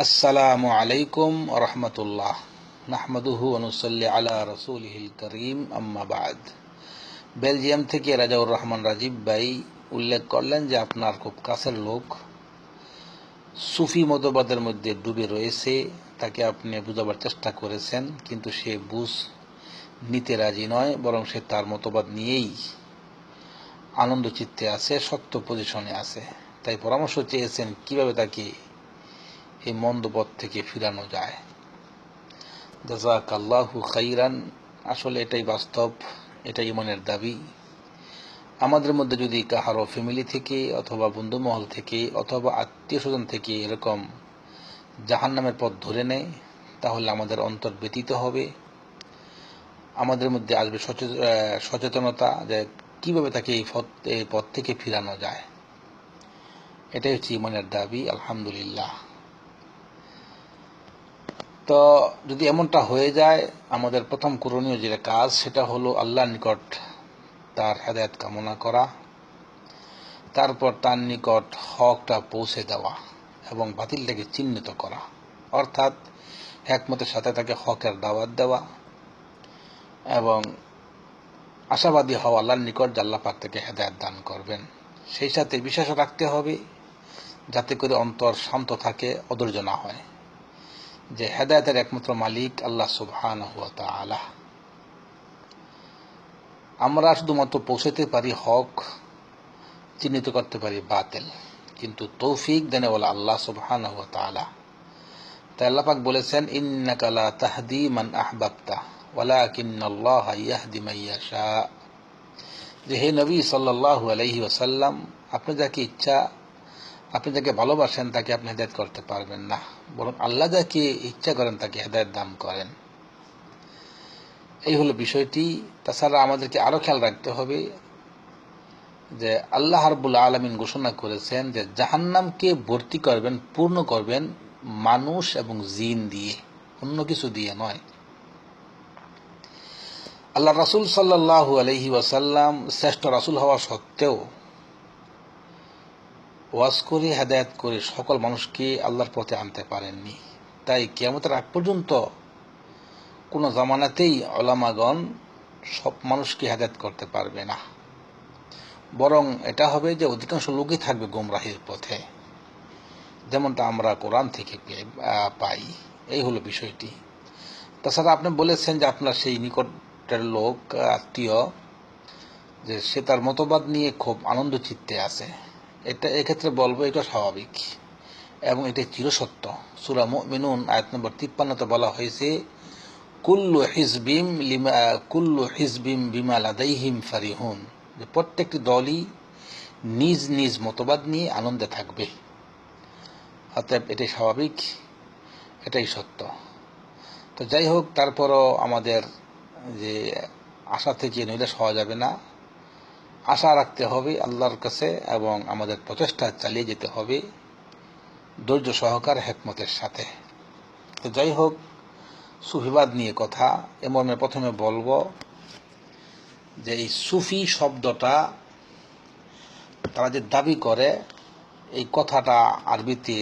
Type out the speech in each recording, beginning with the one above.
আসসালামু আলাইকুম রহমতুল্লাহ। নাহমাদুহু অনুসল্লি আলা রসুলহিল করিম আম্মাবাদ বেলজিয়াম থেকে রাজাউর রহমান রাজীব ভাই উল্লেখ করলেন যে, আপনার খুব কাছের লোক। সুফি মতবাদের মধ্যে ডুবে রয়েছে, তাকে আপনি বুঝাবার চেষ্টা করেছেন, কিন্তু সে বুঝ নিতে রাজি নয়, বরং সে তার মতবাদ নিয়েই আনন্দ চিত্তে আছে, শক্ত পজিশনে আছে। তাই পরামর্শ চেয়েছেন কীভাবে তাকে এই মন্দ পথ থেকে ফিরানো যায়। জাজাক আল্লাহু খাইরান, আসলে এটাই বাস্তব, এটাই ইমানের দাবি। আমাদের মধ্যে যদি কাহারো ফ্যামিলি থেকে অথবা বন্ধুমহল থেকে অথবা আত্মীয় স্বজন থেকে এরকম জাহান নামের পথ ধরে নেয়, তাহলে আমাদের অন্তর ব্যতীত হবে। আমাদের মধ্যে আসবে সচেতনতা যে কীভাবে তাকে এই পথ এই পথ থেকে ফিরানো যায়। এটাই হচ্ছে ইমানের দাবি, আলহামদুলিল্লাহ। তো যদি এমনটা হয়ে যায়, আমাদের প্রথম করণীয় যেটা কাজ, সেটা হলো আল্লাহর নিকট তার হেদায়ত কামনা করা, তারপর তার নিকট হকটা পৌঁছে দেওয়া এবং বাতিলটাকে চিহ্নিত করা। অর্থাৎ একমতের সাথে তাকে হকের দাওয়াত দেওয়া এবং আশাবাদী হওয়া আল্লাহর নিকট জাল্লা পাক থেকে হেদায়ত দান করবেন। সেই সাথে বিশ্বাস রাখতে হবে, যাতে করে অন্তর শান্ত থাকে, অধৈর্য না হয়। যে হেদায়তের একমাত্র মালিক আল্লাহ সুবহান আলাহ আমরা শুধুমাত্র পৌঁছাতে পারি হক, চিহ্নিত করতে পারি বাতিল। কিন্তু তৌফিক দেনে বলে আল্লাহ সুবহান তালা তাই আল্লাপাক বলেছেন ইন্নাকালা তাহদি মান আহবাবতা, ওয়ালাকিন্নাল্লাহ ইয়াহদি মাইয়াশা যে হে নবী সাল্লাল্লাহু আলাইহি ওয়াসাল্লাম, আপনি যাকে ইচ্ছা আপনি যাকে ভালোবাসেন, তাকে আপনি হেদায়ত করতে পারবেন না। বরং আল্লাহ যাকে ইচ্ছা করেন, তাকে হেদায়ত দান করেন। এই হলো বিষয়টি। তাছাড়া আমাদেরকে আরও খেয়াল রাখতে হবে যে আল্লাহ হারবুল আলমিন ঘোষণা করেছেন যে জাহান্নামকে ভর্তি করবেন, পূর্ণ করবেন মানুষ এবং জিন দিয়ে, অন্য কিছু দিয়ে নয়। আল্লাহ রাসুল সাল্লাহু আলহি ওয়াসাল্লাম শ্রেষ্ঠ রাসুল হওয়া সত্ত্বেও ওয়াজ করে, হেদায়ত করে, সকল মানুষকে আল্লাহর পথে আনতে পারেননি। তাই কেমতের আগ পর্যন্ত কোনো জামানাতেই অলামাগণ সব মানুষকে হেদায়ত করতে পারবে না। বরং এটা হবে যে অধিকাংশ লোকই থাকবে গোমরাহির পথে। যেমনটা আমরা কোরআন থেকে পাই। এই হলো বিষয়টি। তাছাড়া আপনি বলেছেন যে আপনার সেই নিকটের লোক, আত্মীয়, যে সে তার মতবাদ নিয়ে খুব আনন্দ চিত্তে আছে। এটা এক্ষেত্রে বলব এটা স্বাভাবিক এবং এটা চিরসত্য। সুরা মিনুন আয়াত নম্বর তিপ্পান্নতে বলা হয়েছে, কুল্লু হিজবিম লিমা, কুল্লু হিজবিম বিমা লাদাইহিম ফারিহুন। যে প্রত্যেকটি দলই নিজ নিজ মতবাদ নিয়ে আনন্দে থাকবে। অতএব এটাই স্বাভাবিক, এটাই সত্য। তো যাই হোক, তারপরও আমাদের যে আশা থেকে নৈরাশ হওয়া যাবে না। আশা রাখতে হবে আল্লাহর কাছে এবং আমাদের প্রচেষ্টা চালিয়ে যেতে হবে ধৈর্য সহকার হেকমতের সাথে। তো যাই হোক, সুফিবাদ নিয়ে কথা এমন প্রথমে বলব যে এই সুফি শব্দটা তারা যে দাবি করে, এই কথাটা আরবিতে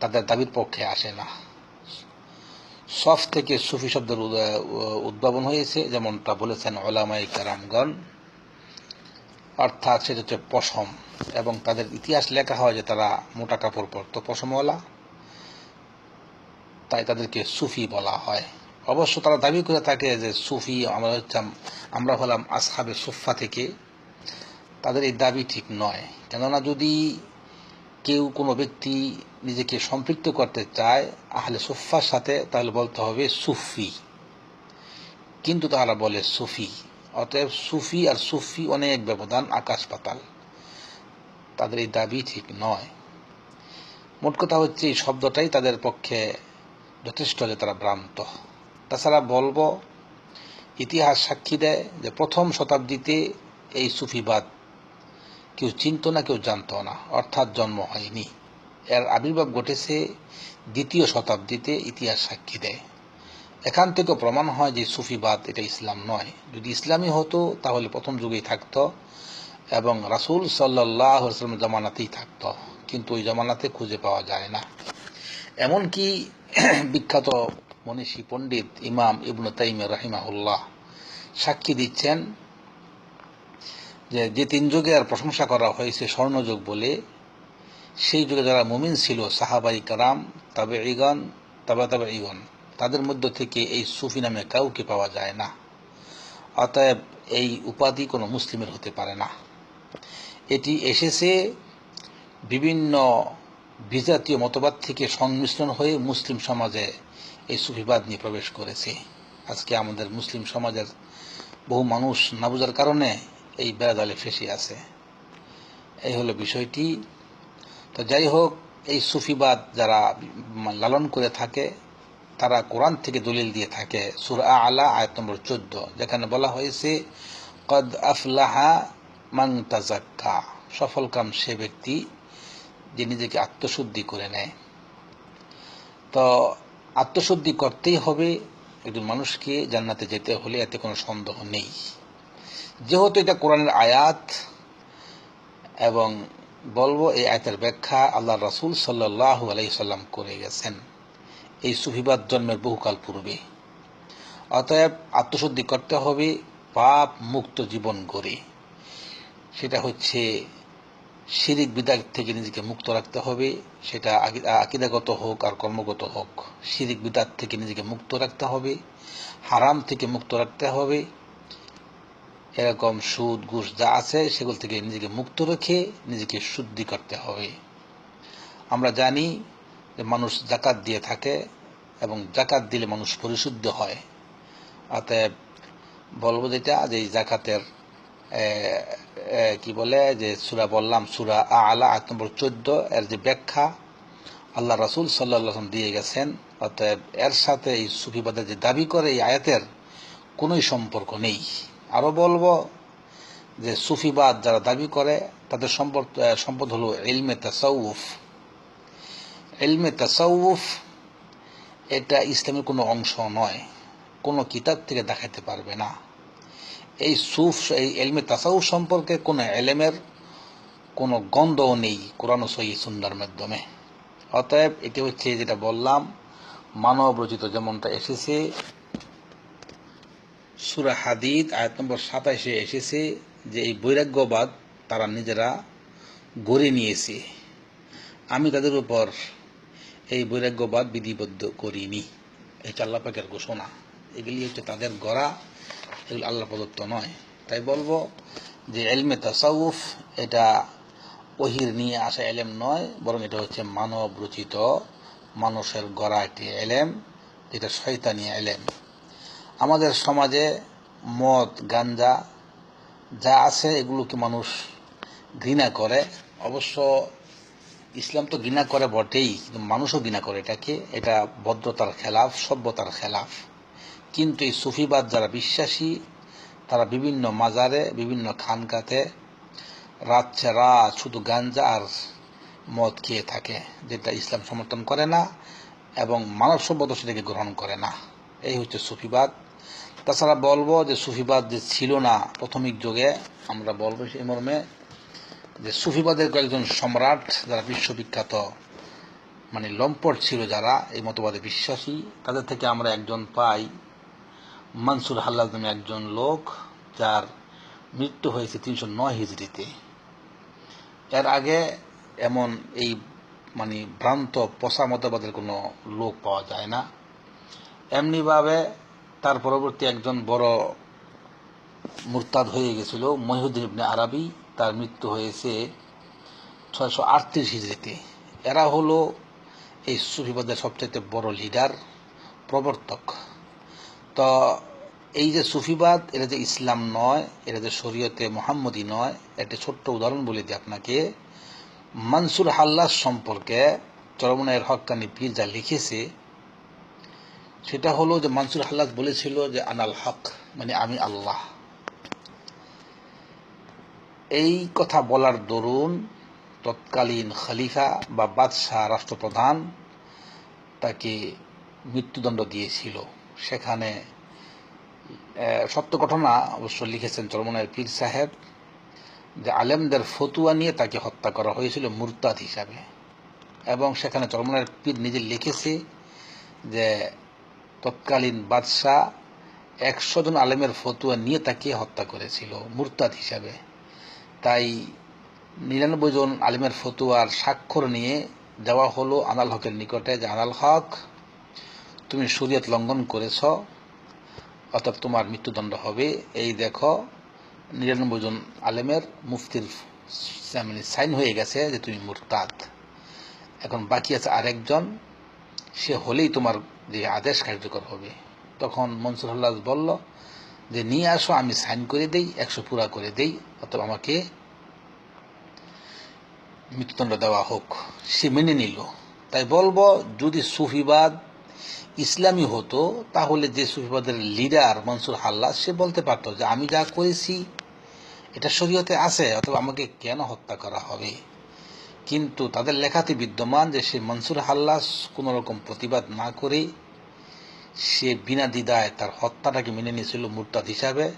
তাদের দাবির পক্ষে আসে না। সফ থেকে সুফি শব্দের উদ্ভাবন হয়েছে, যেমনটা বলেছেন ওলামাই কারামগণ। অর্থাৎ সেটা হচ্ছে পশম, এবং তাদের ইতিহাস লেখা হয় যে তারা মোটা কাপড় পরত পশমওয়ালা, তাই তাদেরকে সুফি বলা হয়। অবশ্য তারা দাবি করে থাকে যে সুফি আমরা হচ্ছে আমরা হলাম আসহাবে সুফা থেকে। তাদের এই দাবি ঠিক নয়। কেননা যদি কেউ কোনো ব্যক্তি নিজেকে সম্পৃক্ত করতে চায় আহলে সুফার সাথে, তাহলে বলতে হবে সুফি। কিন্তু তারা বলে সুফি। অতএব সুফি আর সুফি অনেক ব্যবধান, আকাশ পাতাল। তাদের এই দাবি ঠিক নয়। মোট কথা হচ্ছে, এই শব্দটাই তাদের পক্ষে যথেষ্ট যে তারা ভ্রান্ত। তাছাড়া বলব, ইতিহাস সাক্ষী দেয় যে প্রথম শতাব্দীতে এই সুফিবাদ কেউ চিনত না, কেউ জানত না, অর্থাৎ জন্ম হয়নি। এর আবির্ভাব ঘটেছে দ্বিতীয় শতাব্দীতে ইতিহাস সাক্ষী দেয়। এখান থেকে প্রমাণ হয় যে সুফিবাদ এটা ইসলাম নয়। যদি ইসলামী হতো, তাহলে প্রথম যুগেই থাকত এবং রাসুল সাল্লাহ জামানাতেই থাকত, কিন্তু ওই জামানাতে খুঁজে পাওয়া যায় না। এমনকি বিখ্যাত মনীষী পণ্ডিত ইমাম ইবনু তাইম রাহিমাহুল্লাহ সাক্ষী দিচ্ছেন যে যে তিন যুগে আর প্রশংসা করা হয়েছে স্বর্ণযুগ বলে, সেই যুগে যারা মুমিন ছিল, সাহাবাই কারাম তবে ইগন তবে তবে ইগন তাদের মধ্য থেকে এই সুফি নামে কাউকে পাওয়া যায় না। অতএব এই উপাধি কোনো মুসলিমের হতে পারে না। এটি এসেছে বিভিন্ন বিজাতীয় মতবাদ থেকে সংমিশ্রণ হয়ে মুসলিম সমাজে এই সুফিবাদ নিয়ে প্রবেশ করেছে। আজকে আমাদের মুসলিম সমাজের বহু মানুষ না বোঝার কারণে এই বেড়াজালে ফেসে আছে। এই হলো বিষয়টি। তো যাই হোক, এই সুফিবাদ যারা লালন করে থাকে তারা কোরআন থেকে দলিল দিয়ে থাকে। সুর আলা আয়াত নম্বর চোদ্দ, যেখানে বলা হয়েছে, কদ আফলাহা মান তাজাক্কা সফল কাম সে ব্যক্তি যে নিজেকে আত্মশুদ্ধি করে নেয়। তো আত্মশুদ্ধি করতেই হবে, একজন মানুষকে জান্নাতে যেতে হলে এতে কোনো সন্দেহ নেই। যেহেতু এটা কোরআনের আয়াত, এবং বলব এই আয়াতের ব্যাখ্যা আল্লাহ রাসুল সাল্লাহ আলাইসাল্লাম করে গেছেন। এই সুফিবাদ জন্মের বহুকাল পূর্বে। অতএব আত্মশুদ্ধি করতে হবে, পাপ মুক্ত জীবন গড়ে। সেটা হচ্ছে শিরিক বিদাক থেকে নিজেকে মুক্ত রাখতে হবে, সেটা আকিদাগত হোক আর কর্মগত হোক। শিরিক বিদাত থেকে নিজেকে মুক্ত রাখতে হবে, হারাম থেকে মুক্ত রাখতে হবে। এরকম সুদ, ঘুষ যা আছে সেগুলো থেকে নিজেকে মুক্ত রেখে নিজেকে শুদ্ধি করতে হবে। আমরা জানি মানুষ জাকাত দিয়ে থাকে এবং জাকাত দিলে মানুষ পরিশুদ্ধ হয়। অতএব বলব যেটা, যে এই জাকাতের কি বলে, যে সুরা বললাম, সুরা আলা আট নম্বর চোদ্দ, এর যে ব্যাখ্যা আল্লাহ রাসুল সাল্লাম দিয়ে গেছেন, অতএব এর সাথে এই সুফিবাদের যে দাবি করে, এই আয়াতের কোনোই সম্পর্ক নেই। আরও বলব যে সুফিবাদ যারা দাবি করে, তাদের সম্পদ সম্পদ হলো এলমে তাসাউফ। এলমে তাসাউফ এটা ইসলামের কোনো অংশ নয়। কোনো কিতাব থেকে দেখাতে পারবে না। এই সুফ, এই এলমে তাসাউফ সম্পর্কে কোনো এলেমের কোনো গন্ধও নেই কোরআন সহি সুন্দর মাধ্যমে। অতএব এটি হচ্ছে যেটা বললাম, মানব রচিত যেমনটা এসেছে, সুরা হাদিদ আয়াত নম্বর সাতাইশে এসেছে যে এই বৈরাগ্যবাদ তারা নিজেরা গড়ে নিয়েছে। আমি তাদের উপর এই বৈরাগ্যবাদ বিধিবদ্ধ করিনি। এই চাল্লাপাকের ঘোষণা। এগুলি হচ্ছে তাদের গড়া, এগুলো আল্লাহ প্রদত্ত নয়। তাই বলব যে এলমে তাসাউফ এটা ওহির নিয়ে আসা এলেম নয়, বরং এটা হচ্ছে মানব রচিত, মানুষের গড়া একটি এলেম, যেটা শয়তানি এলেম। আমাদের সমাজে মদ, গাঞ্জা যা আছে এগুলোকে মানুষ ঘৃণা করে। অবশ্য ইসলাম তো ঘৃণা করে বটেই, কিন্তু মানুষও ঘৃণা করে এটাকে। এটা ভদ্রতার খেলাফ, সভ্যতার খেলাফ। কিন্তু এই সুফিবাদ যারা বিশ্বাসী, তারা বিভিন্ন মাজারে, বিভিন্ন খানকাতে রাত ছাড়া শুধু গাঞ্জা আর মদ খেয়ে থাকে, যেটা ইসলাম সমর্থন করে না এবং মানব সভ্যতা সেটাকে গ্রহণ করে না। এই হচ্ছে সুফিবাদ। তাছাড়া বলব যে সুফিবাদ যে ছিল না প্রাথমিক যুগে, আমরা বলব সেই মর্মে যে সুফিবাদের কয়েকজন সম্রাট যারা বিশ্ববিখ্যাত মানে লম্পট ছিল যারা, এই মতবাদে বিশ্বাসী, তাদের থেকে আমরা একজন পাই মানসুর হাল্লাদ নামে একজন লোক, যার মৃত্যু হয়েছে তিনশো নয় হিজড়িতে। এর আগে এমন এই মানে ভ্রান্ত পশা মতবাদের কোনো লোক পাওয়া যায় না। এমনিভাবে তার পরবর্তী একজন বড় মুরতাদ হয়ে গেছিল, মহিউদ্দিন আরবি। তার মৃত্যু হয়েছে ছয়শো আটত্রিশ হিজড়িতে। এরা হলো এই সুফিবাদের সবচাইতে বড় লিডার প্রবর্তক। তো এই যে সুফিবাদ, এটা যে ইসলাম নয়, এটা যে শরীয়তে মোহাম্মদী নয়, একটা ছোট্ট উদাহরণ বলে দিই আপনাকে। মানসুর হাল্লাস সম্পর্কে চরমনায়ের হকানি পীর যা লিখেছে, সেটা হলো যে মানসুর হাল্লাস বলেছিল যে, আনাল হক মানে আমি আল্লাহ। এই কথা বলার দরুন তৎকালীন খলিফা বা বাদশাহ রাষ্ট্রপ্রধান তাকে মৃত্যুদণ্ড দিয়েছিল। সেখানে সত্য ঘটনা অবশ্য লিখেছেন চরমনায় পীর সাহেব যে আলেমদের ফতুয়া নিয়ে তাকে হত্যা করা হয়েছিল মুরতাদ হিসাবে। এবং সেখানে চরমনের পীর নিজে লিখেছে যে তৎকালীন বাদশাহ একশো জন আলেমের ফতুয়া নিয়ে তাকে হত্যা করেছিল মুরতাদ হিসাবে। তাই নিরানব্বই জন আলিমের ফতুয়ার স্বাক্ষর নিয়ে দেওয়া হলো আনাল হকের নিকটে যে, আনাল হক, তুমি শরীয়ত লঙ্ঘন করেছ, অর্থাৎ তোমার মৃত্যুদণ্ড হবে। এই দেখো, নিরানব্বই জন আলেমের মুফতির মানে সাইন হয়ে গেছে যে, তুমি মুরতাদ। এখন বাকি আছে আরেকজন, সে হলেই তোমার যে আদেশ কার্যকর হবে। তখন মনসুর আল্লাহ বলল যে নিয়ে আসো, আমি সাইন করে দেই, একশো পুরা করে দেই, অথবা আমাকে মৃত্যুদণ্ড দেওয়া হোক। সে মেনে নিল। তাই বলব, যদি সুফিবাদ ইসলামী হতো, তাহলে যে সুফিবাদের লিডার মনসুর হাল্লা সে বলতে পারতো যে আমি যা করেছি, এটা শরীয়তে আছে, অথবা আমাকে কেন হত্যা করা হবে? কিন্তু তাদের লেখাতে বিদ্যমান যে সে মনসুর হাল্লাস কোনো রকম প্রতিবাদ না করে সে বিনা দ্বিধায় তার হত্যাটাকে মেনে নিয়েছিল মুরতাদ হিসাবে,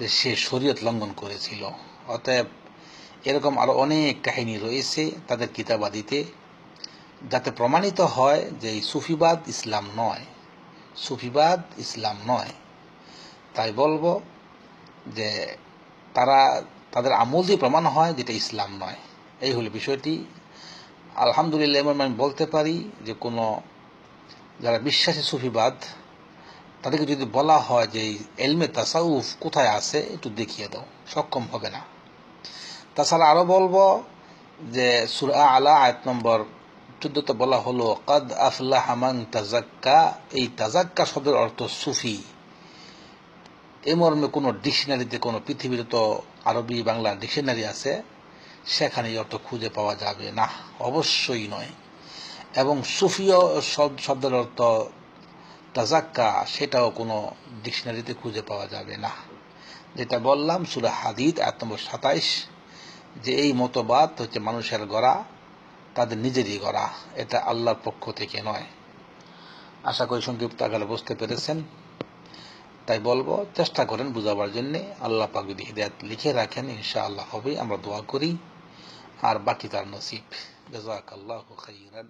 যে সে শরীয়ত লঙ্ঘন করেছিল। অতএব এরকম আরও অনেক কাহিনী রয়েছে তাদের কিতাবাদিতে, যাতে প্রমাণিত হয় যে এই সুফিবাদ ইসলাম নয়। সুফিবাদ ইসলাম নয়। তাই বলব যে তারা, তাদের আমল দিয়ে প্রমাণ হয় যেটা ইসলাম নয়। এই হলো বিষয়টি। আলহামদুলিল্লাহ আমি বলতে পারি যে কোনো যারা বিশ্বাসী সুফিবাদ, তাদেরকে যদি বলা হয় যে এলমে তাসাউফ কোথায় আছে, একটু দেখিয়ে দাও, সক্ষম হবে না। তাছাড়া আরও বলব যে সুরা আলা আয়াত নম্বর চোদ্দতে বলা হলো, কাদ আফলা হামাং তাজাক্কা এই তাজাক্কা শব্দের অর্থ সুফি। এ মর্মে কোনো ডিকশনারিতে, কোনো পৃথিবীর তো আরবি, বাংলা ডিকশনারি আছে সেখানে অর্থ খুঁজে পাওয়া যাবে না, অবশ্যই নয়। এবং সুফিও শব্দের অর্থ তাজাক্কা, সেটাও কোনো ডিকশনারিতে খুঁজে পাওয়া যাবে না। যেটা বললাম, সুরা হাদিদ এক নম্বর সাতাইশ, যে এই মতবাদ হচ্ছে মানুষের গড়া, তাদের নিজেরই গড়া। এটা আল্লাহর পক্ষ থেকে নয়। আশা করি সংক্ষিপ্ত আকারে বুঝতে পেরেছেন। তাই বলব, চেষ্টা করেন বুঝাবার জন্য। আল্লাহ পাক যদি হৃদয়াত লিখে রাখেন ইনশা আল্লাহ হবে। আমরা দোয়া করি। আর বাকি তার নসিব। জাজাক আল্লাহ খাইরান।